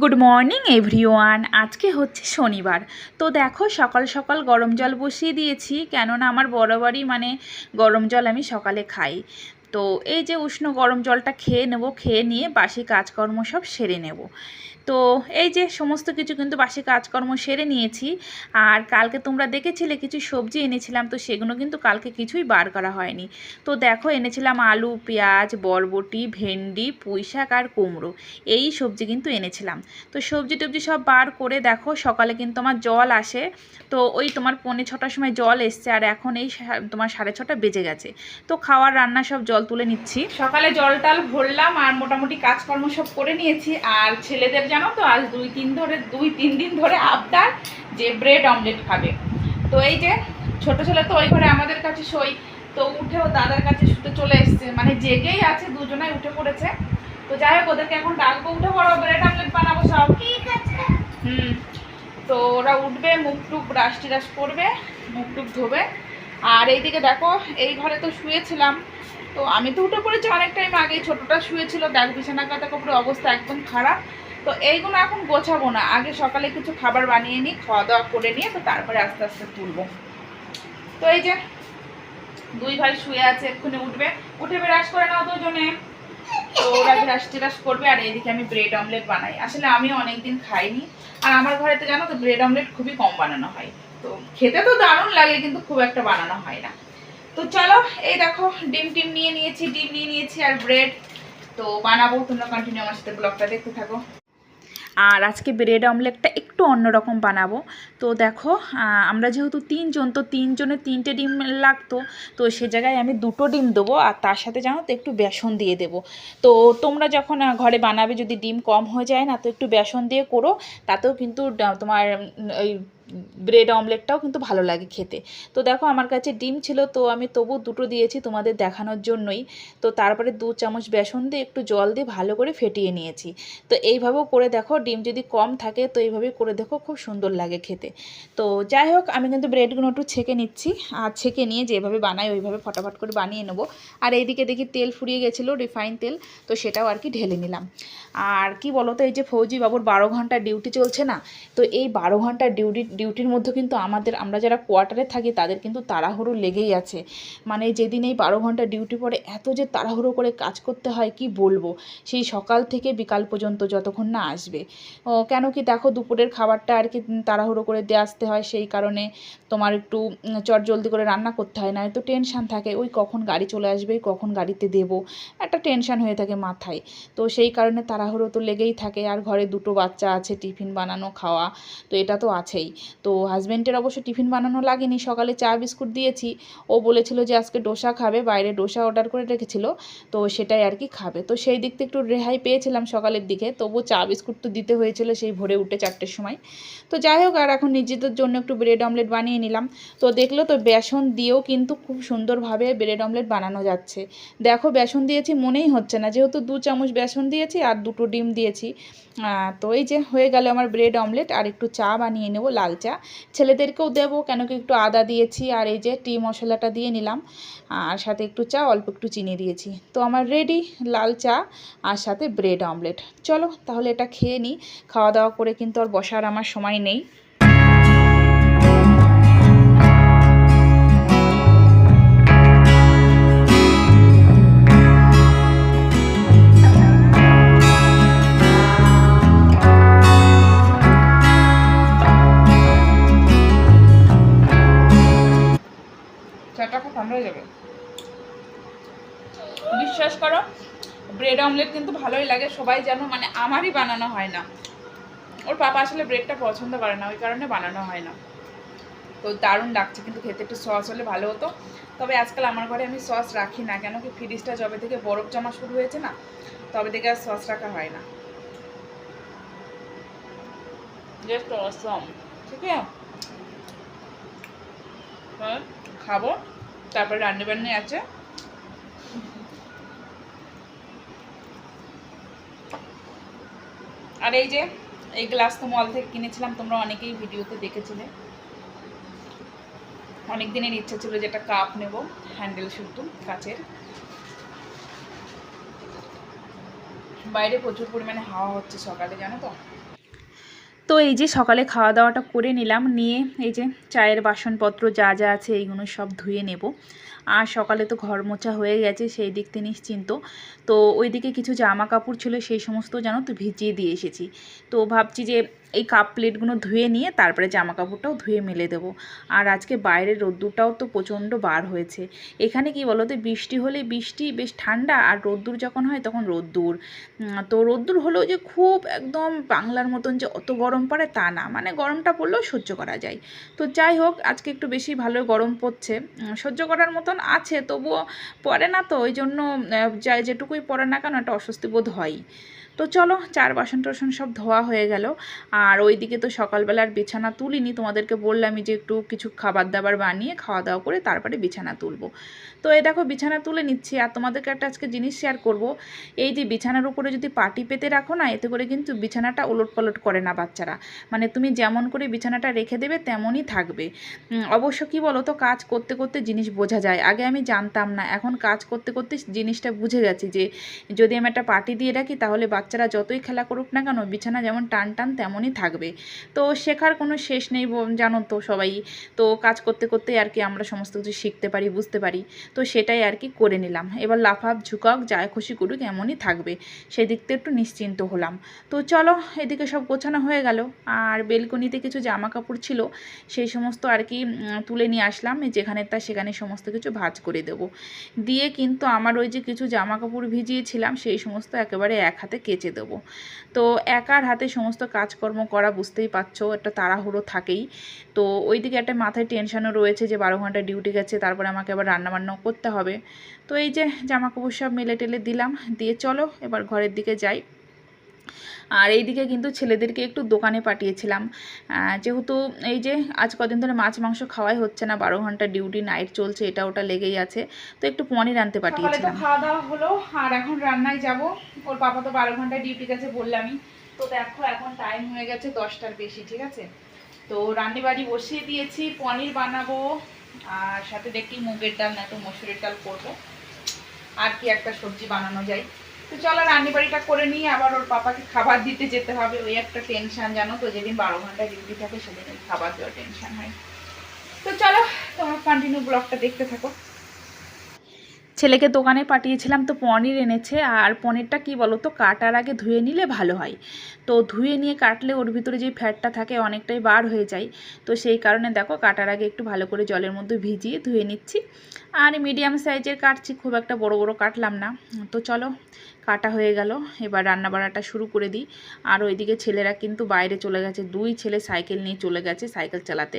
Good morning everyone আজকে হচ্ছে শনিবার। তো দেখো, সকাল সকাল গরম জল বসিয়ে দিয়েছি, কেননা আমার বরাবরই মানে গরম জল আমি সকালে খাই। তো এই যে উষ্ণ গরম জলটা খেয়ে নেব, খেয়ে নিয়ে বাসি কাজকর্ম সব সেরে নেব। তো এই যে সমস্ত কিছু কিন্তু বাসি কাজকর্ম সেরে নিয়েছি। আর কালকে তোমরা দেখেছিলে কিছু সবজি এনেছিলাম, তো সেগুলো কিন্তু কালকে কিছুই বার করা হয়নি। তো দেখো, এনেছিলাম আলু, পেঁয়াজ, বরবটি, ভেন্ডি, পুঁই শাক আর কুমড়ো। এই সবজি কিন্তু এনেছিলাম। তো সবজি টবজি সব বার করে দেখো, সকালে কিন্তু আমার জল আসে। তো ওই তোমার পৌনে ছটার সময় জল এসছে আর এখন এই তোমার সাড়ে ছটা বেজে গেছে। তো খাওয়ার, রান্না সব জল তুলে নিচ্ছি। সকালে জল টাল ভরলাম আর মোটামুটি কাজকর্ম সব করে নিয়েছি। আর ছেলেদের জানো তো, আজ দুই তিন ধরে, দুই তিন দিন ধরে আবদার যে ব্রেড অমলেট খাবে। তো এই যে ছোট ছেলে তো ওই ঘরে আমাদের কাছে সই, তো উঠেও দাদার কাছে শুতে চলে এসছে। মানে জেগেই আছে, দুজনাই উঠে পড়েছে। তো যাই হোক, ওদেরকে এখন ডাকবো, উঠে পড়ো ব্রেড অমলেট বানাবো সব। ঠিক আছে হুম, তো ওরা উঠবে, মুখ টুক ব্রাশ টিরাশ করবে, মুখ টুক ধোবে। আর এইদিকে দেখো, এই ঘরে তো শুয়েছিলাম। তো আমি তো উঠে পড়েছি অনেক টাইম আগে ছোটটা শুয়েছিল দেখ বিছানা কাটা কাপড়ের অবস্থা একদম খারাপ। তো এইগুলো এখন গোছাবো না। আগে সকালে কিছু খাবার বানিয়ে নিই খাওয়া দাওয়া করে নিয়ে তো তারপরে আস্তে আস্তে তুলবো। তো এই যে দুই ভাই শুয়ে আছে, এক্ষুনি উঠবে। উঠে ব্রাশ করে নাও দুজনে। তো ওরা ব্রাশ টিরাশ করবে আর এইদিকে আমি ব্রেড অমলেট বানাই। আসলে আমি অনেকদিন খাইনি। আর আমার ঘরেতে জানো তো, ব্রেড অমলেট খুবই কম বানানো হয়। তো খেতে তো দারুণ লাগে, কিন্তু খুব একটা বানানো হয় না। তো চলো, এই দেখো, ডিম টিম নিয়ে নিয়েছি, ডিম নিয়ে নিয়েছি আর ব্রেড। তো বানাবো, তোমরা কন্টিনিউ আমার সাথে ব্লগটা দেখতে থাকো। আর আজকে ব্রেড অমলেটটা একটু অন্যরকম বানাবো। তো দেখো আমরা যেহেতু তিনজন, তো তিনজনের তিনটে ডিম লাগতো, তো সে জায়গায় আমি দুটো ডিম দেবো আর তার সাথে জানো তো একটু বেসন দিয়ে দেবো। তো তোমরা যখন ঘরে বানাবে যদি ডিম কম হয়ে যায় না, তো একটু বেসন দিয়ে করো, তাতেও কিন্তু তোমার ওই ব্রেড অমলেটটাও কিন্তু ভালো লাগে খেতে। তো দেখো আমার কাছে ডিম ছিল, তো আমি তবু দুটো দিয়েছি তোমাদের দেখানোর জন্যই। তো তারপরে দু চামচ বেসন দিয়ে একটু জল দিয়ে ভালো করে ফেটিয়ে নিয়েছি। তো এইভাবেও করে দেখো, ডিম যদি কম থাকে তো এইভাবে করে দেখো, খুব সুন্দর লাগে খেতে। তো যাই হোক, আমি কিন্তু ব্রেডগুলো একটু ছেঁকে নিচ্ছি। আর ছেঁকে নিয়ে যেভাবে বানাই, ওইভাবে ফটাফট করে বানিয়ে নেব। আর এইদিকে দেখি তেল ফুরিয়ে গেছিল রিফাইন তেল, তো সেটাও আর কি ঢেলে নিলাম। আর কি বলো তো এই যে ফৌজি বাবুর বারো ঘণ্টা ডিউটি চলছে না, তো এই বারো ঘণ্টা ডিউটি ডিউটির মধ্যে কিন্তু আমাদের, আমরা যারা কোয়ার্টারে থাকি তাদের কিন্তু তাড়াহুড়ো লেগেই আছে। মানে যেদিন এই বারো ঘণ্টা ডিউটি পরে এত যে তাড়াহুড়ো করে কাজ করতে হয়, কি বলব? সেই সকাল থেকে বিকাল পর্যন্ত যতক্ষণ না আসবে। কেন কি দেখো দুপুরের খাবারটা আর কি তাড়াহুড়ো করে দিয়ে আসতে হয়, সেই কারণে তোমার একটু চট জলদি করে রান্না করতে হয় না তো টেনশান থাকে। ওই কখন গাড়ি চলে আসবে কখন গাড়িতে দেবো, একটা টেনশান হয়ে থাকে মাথায়। তো সেই কারণে তাড়াহুড়ো তো লেগেই থাকে, আর ঘরে দুটো বাচ্চা আছে, টিফিন বানানো, খাওয়া, তো এটা তো আছেই। তো হাজব্যান্ডের অবশ্য টিফিন বানানো লাগেনি, সকালে চা বিস্কুট দিয়েছি। ও বলেছিল যে আজকে ডোসা খাবে, বাইরে ডোসা অর্ডার করে রেখেছিল, তো সেটাই আর কি খাবে। তো সেই দিক থেকে একটু রেহাই পেয়েছিলাম সকালের দিকে তবু চা বিস্কুট তো দিতে হয়েছিল সেই ভোরে উঠে চারটের সময়। তো যাই হোক, আর এখন নিজেদের জন্য একটু ব্রেড অমলেট বানিয়ে নিলাম। তো দেখল তো বেসন দিয়েও কিন্তু খুব সুন্দরভাবে ব্রেড অমলেট বানানো যাচ্ছে। দেখো বেসন দিয়েছি মনেই হচ্ছে না, যেহেতু দু চামচ বেসন দিয়েছি আর দুটো ডিম দিয়েছি। তো এই যে হয়ে গেল আমার ব্রেড অমলেট আর একটু চা বানিয়ে নেব লাল চা ছেলেদেরকেও দেবো কেন কি একটু আদা দিয়েছি আর এই যে টি মশলাটা দিয়ে নিলাম। আর সাথে একটু চা, অল্প একটু চিনি দিয়েছি। তো আমার রেডি, লাল চা আর সাথে ব্রেড অমলেট। চলো তাহলে এটা খেয়ে নিই খাওয়া দাওয়া করে কিন্তু আর বসার আমার সময় নেই। ঠান্ডা হয়ে যাবে বিশ্বাস করো ব্রেড অমলেট কিন্তু ভালোই লাগে, সবাই যেন মানে আমারই বানানো হয় না। ওর পাপা আসলে ব্রেডটা পছন্দ করে না, ওই কারণে বানানো হয় না। তো দারুণ লাগছে, কিন্তু খেতে একটু সস হলে ভালো হতো। তবে আজকাল আমার ঘরে আমি সস রাখি না, কেন কি ফ্রিজটা যবে থেকে বরফ জমা শুরু হয়েছে না, তবে থেকে আর সস রাখা হয় না। অসম ঠিক আছে খাব। তারপরে রান্না বান্না আছে। আর এই যে, এই গ্লাস তো মল থেকে কিনেছিলাম, তোমরা অনেকেই ভিডিওতে দেখেছিলে। অনেক দিনের ইচ্ছা ছিল যে একটা কাপ নেব হ্যান্ডেল শুধু কাচের। বাইরে প্রচুর পরিমাণে হাওয়া হচ্ছে সকালে, জানো তো? তো এই যে সকালে খাওয়া দাওয়াটা করে নিলাম, নিয়ে এই যে চায়ের বাসনপত্র যা যা আছে এইগুলো সব ধুয়ে নেব। আর সকালে তো ঘর মোছা হয়ে গেছে, সেই দিক থেকে নিশ্চিন্ত। তো ওইদিকে কিছু জামা কাপড় ছিল, সেই সমস্ত জানো তো ভিজিয়ে দিয়ে এসেছি। তো ভাবছি যে এই কাপ প্লেটগুলো ধুয়ে নিয়ে তারপরে জামা কাপড়টাও ধুয়ে মেলে দেবো। আর আজকে বাইরের রোদ্দুরটাও তো প্রচণ্ড বার হয়েছে। এখানে কি বলো তো বৃষ্টি হলে বৃষ্টি, বেশ ঠান্ডা, আর রোদ্দুর যখন হয় তখন রোদ্দুর। তো রোদ্দুর হলেও যে খুব একদম বাংলার মতন যে অত গরম পড়ে তা না মানে গরমটা পড়লেও সহ্য করা যায়। তো যাই হোক, আজকে একটু বেশি ভালো গরম পড়ছে। সহ্য করার মতন আছে, তবুও পড়ে না তো, ওই জন্য যেটুকুই পড়ে না কেন একটা অস্বস্তি বোধ হয়ই তো চলো, চার বাসন টাসন সব ধোয়া হয়ে গেল। আর ওইদিকে তো সকালবেলার বিছানা তুলিনি, তোমাদেরকে বললামই যে একটু কিছু খাবার দাবার বানিয়ে খাওয়া দাওয়া করে তারপরে বিছানা তুলবো। তো এই দেখো, বিছানা তুলে নিচ্ছি, আর তোমাদেরকে একটা আজকে জিনিস শেয়ার করব। এই যে বিছানার উপরে যদি পাটি পেতে রাখো না, এতে করে কিন্তু বিছানাটা ওলট পালট করে না বাচ্চারা। মানে তুমি যেমন করে বিছানাটা রেখে দেবে, তেমনই থাকবে। অবশ্য কি বলো তো কাজ করতে করতে জিনিস বোঝা যায়। আগে আমি জানতাম না, এখন কাজ করতে করতে জিনিসটা বুঝে গেছি যে যদি আমি একটা পাটি দিয়ে রাখি, তাহলে বাচ্চারা যতই খেলা করুক না কেন, বিছানা যেমন টান টান তেমনই থাকবে। তো শেখার কোনো শেষ নেই জানো তো সবাই। তো কাজ করতে করতে আর কি আমরা সমস্ত কিছু শিখতে পারি, বুঝতে পারি। তো সেটাই আর কি করে নিলাম। এবার লাফাপ ঝুঁকাক যায় খুশি করুক এমনই থাকবে। সেই দিক থেকে একটু নিশ্চিন্ত হলাম। তো চলো, এদিকে সব গোছানো হয়ে গেল। আর বেলকনিতে কিছু জামা কাপড় ছিল, সেই সমস্ত আর কি তুলে নিয়ে আসলাম। যেখানে তা সেখানে সমস্ত কিছু ভাঁজ করে দেব। দিয়ে কিন্তু আমার ওই যে কিছু জামা কাপড় ভিজিয়েছিলাম, সেই সমস্ত একেবারে এক হাতে কেচে দেবো। তো একার হাতে সমস্ত কাজকর্ম করা বুঝতেই পারছ, একটা তাড়াহুড়ো থাকেই। তো ওইদিকে একটা মাথায় টেনশানও রয়েছে যে বারো ঘণ্টা ডিউটি গেছে, তারপরে আমাকে আবার রান্নাবান্নাও করতে হবে। তো এই যে জামাকাপড় সব মেলে টেলে দিলাম, দিয়ে চলো এবার ঘরের দিকে যাই। আর এইদিকে কিন্তু ছেলেদেরকে একটু দোকানে পাঠিয়েছিলাম। যেহেতু এই যে আজ কদিন ধরে মাছ মাংস খাওয়াই হচ্ছে না বারো ঘণ্টা ডিউটি নাইট চলছে এটা ওটা লেগেই আছে। তো একটু পনির আনতে পাঠিয়েছিলাম। খাওয়া দাওয়া হলো আর এখন রান্নায় যাব। ওর পাপা তো বারো ঘণ্টা ডিউটি গেছে বললামই। তো দেখো এখন টাইম হয়ে গেছে দশটার বেশি ঠিক আছে? তো রান্নি বাড়ি বসিয়ে দিয়েছি পনির বানাবো আর সাথে দেখি মুগের ডাল না তো মসুরের ডাল করব। আর কি একটা সবজি বানানো যায়। তো চলো, রান্নি বাড়িটা করে নিয়ে আবার ওর পাপাকে খাবার দিতে যেতে হবে। ওই একটা টেনশন জানো তো, যেদিন বারো ঘণ্টা ডিউটি থাকে সেদিন খাবার দেওয়ার টেনশন হয়। তো চলো, তোমার কন্টিনিউ ব্লগটা দেখতে থাকো। ছেলেকে দোকানে পাঠিয়েছিলাম তো পনির এনেছে, আর পনিরটা কি বলো তো কাটার আগে ধুয়ে নিলে ভালো হয়। তো ধুয়ে নিয়ে কাটলে ওর ভিতরে যে ফ্যাটটা থাকে অনেকটাই বার হয়ে যায়। তো সেই কারণে দেখো, কাটার আগে একটু ভালো করে জলের মধ্যে ভিজিয়ে ধুয়ে নিচ্ছি। আর মিডিয়াম সাইজের কাটছি, খুব একটা বড় বড় কাটলাম না। তো চলো কাটা হয়ে গেল। এবার রান্না বাড়াটা শুরু করে দিই। আর ওইদিকে ছেলেরা কিন্তু বাইরে চলে গেছে। দুই ছেলে সাইকেল নিয়ে চলে গেছে সাইকেল চালাতে।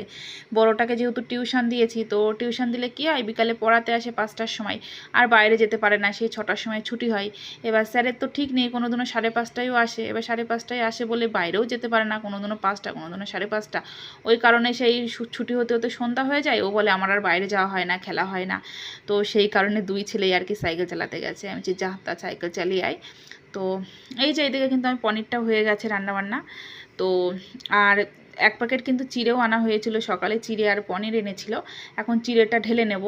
বড়টাকে যেহেতু টিউশন দিয়েছি, তো টিউশন দিলে কি হয়? বিকালে পড়াতে আসে পাঁচটার সময়। আর বাইরে যেতে পারে না সেই ছটার সময় ছুটি হয়। এবার স্যারের তো ঠিক নেই কোনো দিনও সাড়ে পাঁচটায়ও আসে। এবার সাড়ে পাঁচটায় আসে বলে বাইরেও যেতে পারে না কোনো দিনও পাঁচটা কোনো দিনও সাড়ে পাঁচটা। ওই কারণে সেই ছুটি হতে হতে সন্ধ্যা হয়ে যায়। ও বলে, আমার আর বাইরে যাওয়া হয় না, খেলা হয় না। তো সেই কারণে দুই ছেলেই আর কি সাইকেল চালাতে গেছে। আমি বলছি যা তা সাইকেল চালিয়ে আয় তো এই যে এদিকে কিন্তু আমি পনিরটা হয়ে গেছে রান্নাবান্না। তো আর এক প্যাকেট কিন্তু চিড়েও আনা হয়েছিল। সকালে চিড়ে আর পনির এনেছিল। এখন চিড়েটা ঢেলে নেব।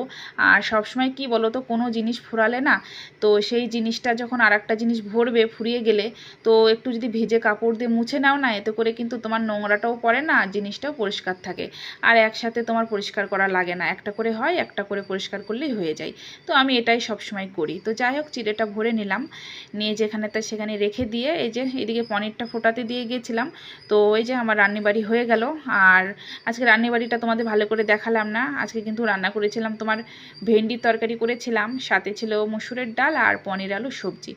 আর সবসময় কি বলো তো কোনো জিনিস ফুরালে না, তো সেই জিনিসটা যখন আর একটা জিনিস ভরবে ফুরিয়ে গেলে, তো একটু যদি ভেজে কাপড় দিয়ে মুছে নাও না, এতে করে কিন্তু তোমার নোংরাটাও পড়ে না, আর জিনিসটাও পরিষ্কার থাকে। আর একসাথে তোমার পরিষ্কার করা লাগে না। একটা করে হয়, একটা করে পরিষ্কার করলেই হয়ে যায়। তো আমি এটাই সবসময় করি। তো যাই হোক, চিড়েটা ভরে নিলাম। নিয়ে যেখানে তা সেখানে রেখে দিয়ে, এই যে এদিকে পনিরটা ফোটাতে দিয়ে গিয়েছিলাম তো ওই যে আমার রান্নিবাড়ি হয়ে গেল। আর আজকে রান্নিবাড়িটা তোমাদের ভালো করে দেখালাম না। আজকে কিন্তু রান্না করেছিলাম তোমার ভেন্ডির তরকারি করেছিলাম। সাথে ছিল মসুরের ডাল আর পনির আলু সবজি।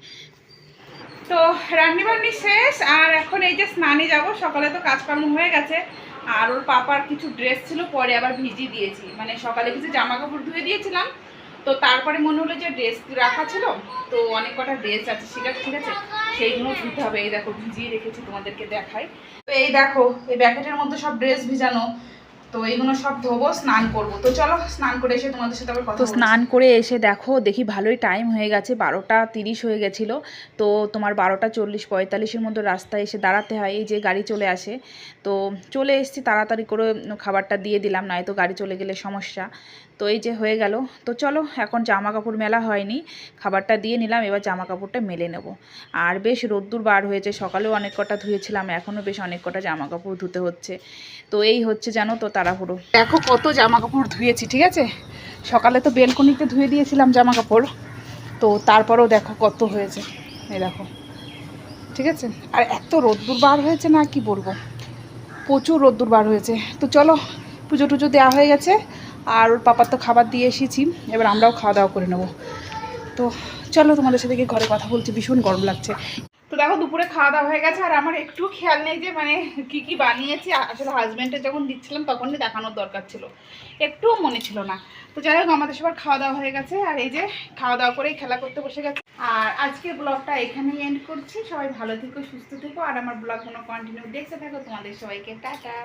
তো রান্নি বান্নি শেষ। আর এখন এই যে স্নানে যাব, সকালে তো কাজকর্ম হয়ে গেছে। আর ওর পাপার কিছু ড্রেস ছিল, পরে আবার ভিজিয়ে দিয়েছি। মানে সকালে কিছু জামা কাপড় ধুয়ে দিয়েছিলাম। তো তারপরে মনে হলো যে ড্রেস রাখা ছিল, তো অনেক কটা ড্রেস আছে সেটা ঠিক আছে? সেইগুলো ধুতে হবে। এই দেখো, ভিজিয়ে রেখেছি তোমাদেরকে দেখাই। তো এই দেখো, এই ব্যাকেটের মধ্যে সব ড্রেস ভিজানো। তো এইগুলো সব ধোবো স্নান করব। তো চলো স্নান করে এসে তোমাদের সাথে আবার কথা তো স্নান করে এসে দেখো দেখি ভালোই টাইম হয়ে গেছে বারোটা তিরিশ হয়ে গেছিল। তো তোমার বারোটা চল্লিশ পঁয়তাল্লিশের মধ্যে রাস্তায় এসে দাঁড়াতে হয় এই যে গাড়ি চলে আসে। তো চলে এসেছি তাড়াতাড়ি করে খাবারটা দিয়ে দিলাম নয়তো গাড়ি চলে গেলে সমস্যা। তো এই যে হয়ে গেল তো চলো এখন জামা কাপড় মেলা হয়নি। খাবারটা দিয়ে নিলাম এবার জামা কাপড়টা মেলে নেব। আর বেশ রোদ্দুর বার হয়েছে সকালেও অনেক কটা ধুয়েছিলাম এখনও বেশ অনেক কটা জামা কাপড় ধুতে হচ্ছে। তো এই হচ্ছে জানো তো তাড়াহুড়ো। দেখো কত জামা কাপড় ধুয়েছি, ঠিক আছে? সকালে তো বেলকনিতে ধুয়ে দিয়েছিলাম জামা কাপড় তো তারপরেও দেখো কত হয়েছে। এই দেখো, ঠিক আছে? আর এত রোদ্দুর বার হয়েছে না, কি বলব? প্রচুর রোদ্দুর বার হয়েছে। তো চলো, পুজো টুজো দেওয়া হয়ে গেছে। আর ওর পাপার তো খাবার দিয়ে এসেছি। এবার আমরাও খাওয়া দাওয়া করে নেব। তো চলো তোমাদের সাথে গিয়ে ঘরে কথা বলছি, ভীষণ গরম লাগছে। তো দেখো দুপুরে খাওয়া দাওয়া হয়ে গেছে, আর আমার একটু খেয়াল নেই যে মানে কি কি বানিয়েছি। আসলে হাজব্যান্ডের যখন দিচ্ছিলাম তখনই দেখানোর দরকার ছিল। একটুও মনে ছিল না। তো যাই হোক, আমাদের সবার খাওয়া দাওয়া হয়ে গেছে, আর এই যে খাওয়া দাওয়া করেই খেলা করতে বসে গেছে। আর আজকের ব্লগটা এখানেই এন্ড করছি। সবাই ভালো থেকো, সুস্থ থেকো, আর আমার ব্লগগুলো কন্টিনিউ দেখতে থাকো। তোমাদের সবাইকে, টাটা।